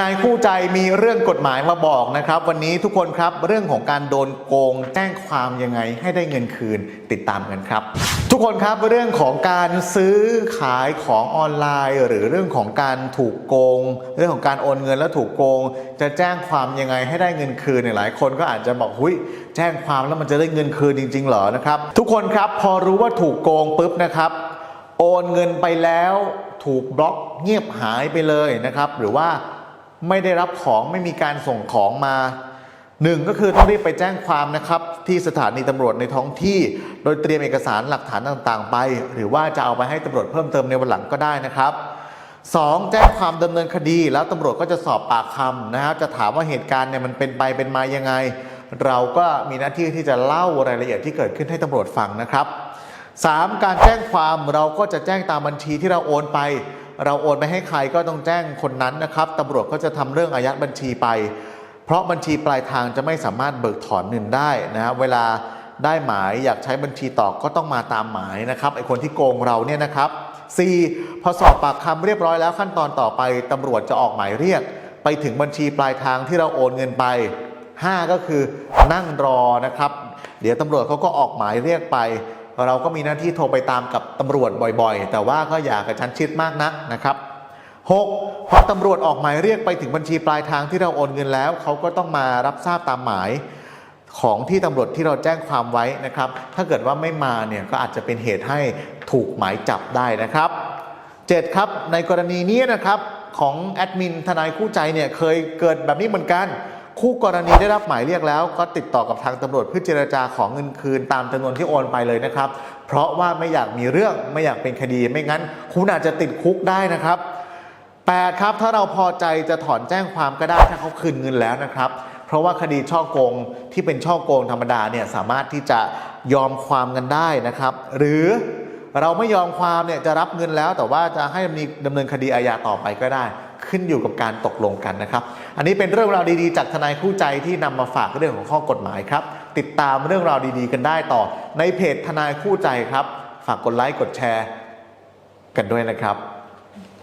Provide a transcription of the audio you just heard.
นายคู่ใจมีเรื่องกฎหมายมาบอกนะครับ วันนี้ทุกคนครับเรื่องของการโดนโกงแจ้งความยังไงให้ได้เงินคืนติดตามกันครับ ทุกคนครับเรื่องของการซื้อขายของออนไลน์ หรือเรื่องของการถูกโกง เรื่องของการโอนเงินแล้วถูกโกง จะแจ้งความยังไงให้ได้เงินคืนเนี่ยหลายคนก็อาจจะบอกหุยแจ้งความแล้วมันจะได้เงินคืนจริง ๆ เหรอนะครับ ทุกคนครับพอรู้ว่าถูกโกงปุ๊บนะครับ โอนเงินไปแล้ว ถูกบล็อกเงียบหายไปเลยนะครับ หรือว่า ไม่ได้รับของไม่มีการส่งของมาหนึ่งก็คือต้องรีบไปแจ้งความนะครับที่สถานีตำรวจในท้องที่ โดยเตรียมเอกสารหลักฐานต่างๆ ไป หรือว่าจะเอาไปให้ตำรวจเพิ่มเติมในวันหลังก็ได้นะครับ 2. แจ้งความดำเนินคดี แล้วตำรวจก็จะสอบปากคำนะครับ จะถามว่าเหตุการณ์เนี่ยมันเป็นไปเป็นมายังไง เราก็มีหน้าที่ที่จะเล่ารายละเอียดที่เกิดขึ้นให้ตำรวจฟังนะครับ 3. การแจ้งความเราก็จะแจ้งตามบัญชีที่เราโอนไป เราโอนไปให้ใครก็ต้องแจ้งคนนั้นนะครับตำรวจก็จะทำเรื่องอายัดบัญชีไป เพราะบัญชีปลายทางจะไม่สามารถเบิกถอนเงินได้นะเวลาได้หมายอยากใช้บัญชีต่อก็ต้องมาตามหมายนะครับไอคนที่โกงเราเนี่ยนะครับ 4. พอสอบปากคำเรียบร้อยแล้วขั้นตอนต่อไปตำรวจจะออกหมายเรียก ไปถึงบัญชีปลายทางที่เราโอนเงินไป 5 ก็คือนั่งรอนะครับ เดี๋ยวตำรวจเขาก็ออกหมายเรียกไป เราก็มีหน้าที่โทรไปตามกับตำรวจบ่อยๆ แต่ว่าก็อย่ากระชั้นชิดมากนักนะครับ 6. พอตำรวจออกหมายเรียกไปถึงบัญชีปลายทางที่เราโอนเงินแล้ว เขาก็ต้องมารับทราบตามหมายของที่ตำรวจที่เราแจ้งความไว้นะครับ ถ้าเกิดว่าไม่มาเนี่ยก็อาจจะเป็นเหตุให้ถูกหมายจับได้นะครับ 7 ครับในกรณีนี้นะครับของแอดมินทนายคู่ใจเนี่ยเคยเกิดแบบนี้เหมือนกัน คู่กรณีได้รับหมายเรียกแล้วก็ติดต่อกับทางตำรวจเพื่อเจรจาของเงินคืนตามจำนวนที่โอนไปเลยนะครับ เพราะว่าไม่อยากมีเรื่องไม่อยากเป็นคดี ไม่งั้นคุณอาจจะติดคุกได้นะครับ 8 ครับถ้าเราพอใจจะถอนแจ้งความก็ได้ถ้าเขาคืนเงินแล้วนะครับ เพราะว่าคดีช่อโกงที่เป็นช่อโกงธรรมดาเนี่ยสามารถที่จะยอมความกันได้นะครับ หรือเราไม่ยอมความเนี่ยจะรับเงินแล้ว แต่ว่าจะให้ดำเนินคดีอาญาต่อไปก็ได้ ขึ้นอยู่กับการตกลงกันนะครับ อันนี้เป็นเรื่องราวดีๆ จากทนายคู่ใจที่นำมาฝากเรื่องของข้อกฎหมายครับ ติดตามเรื่องราวดีๆ กันได้ต่อในเพจทนายคู่ใจครับ ฝากกดไลค์กดแชร์ กันด้วยนะครับ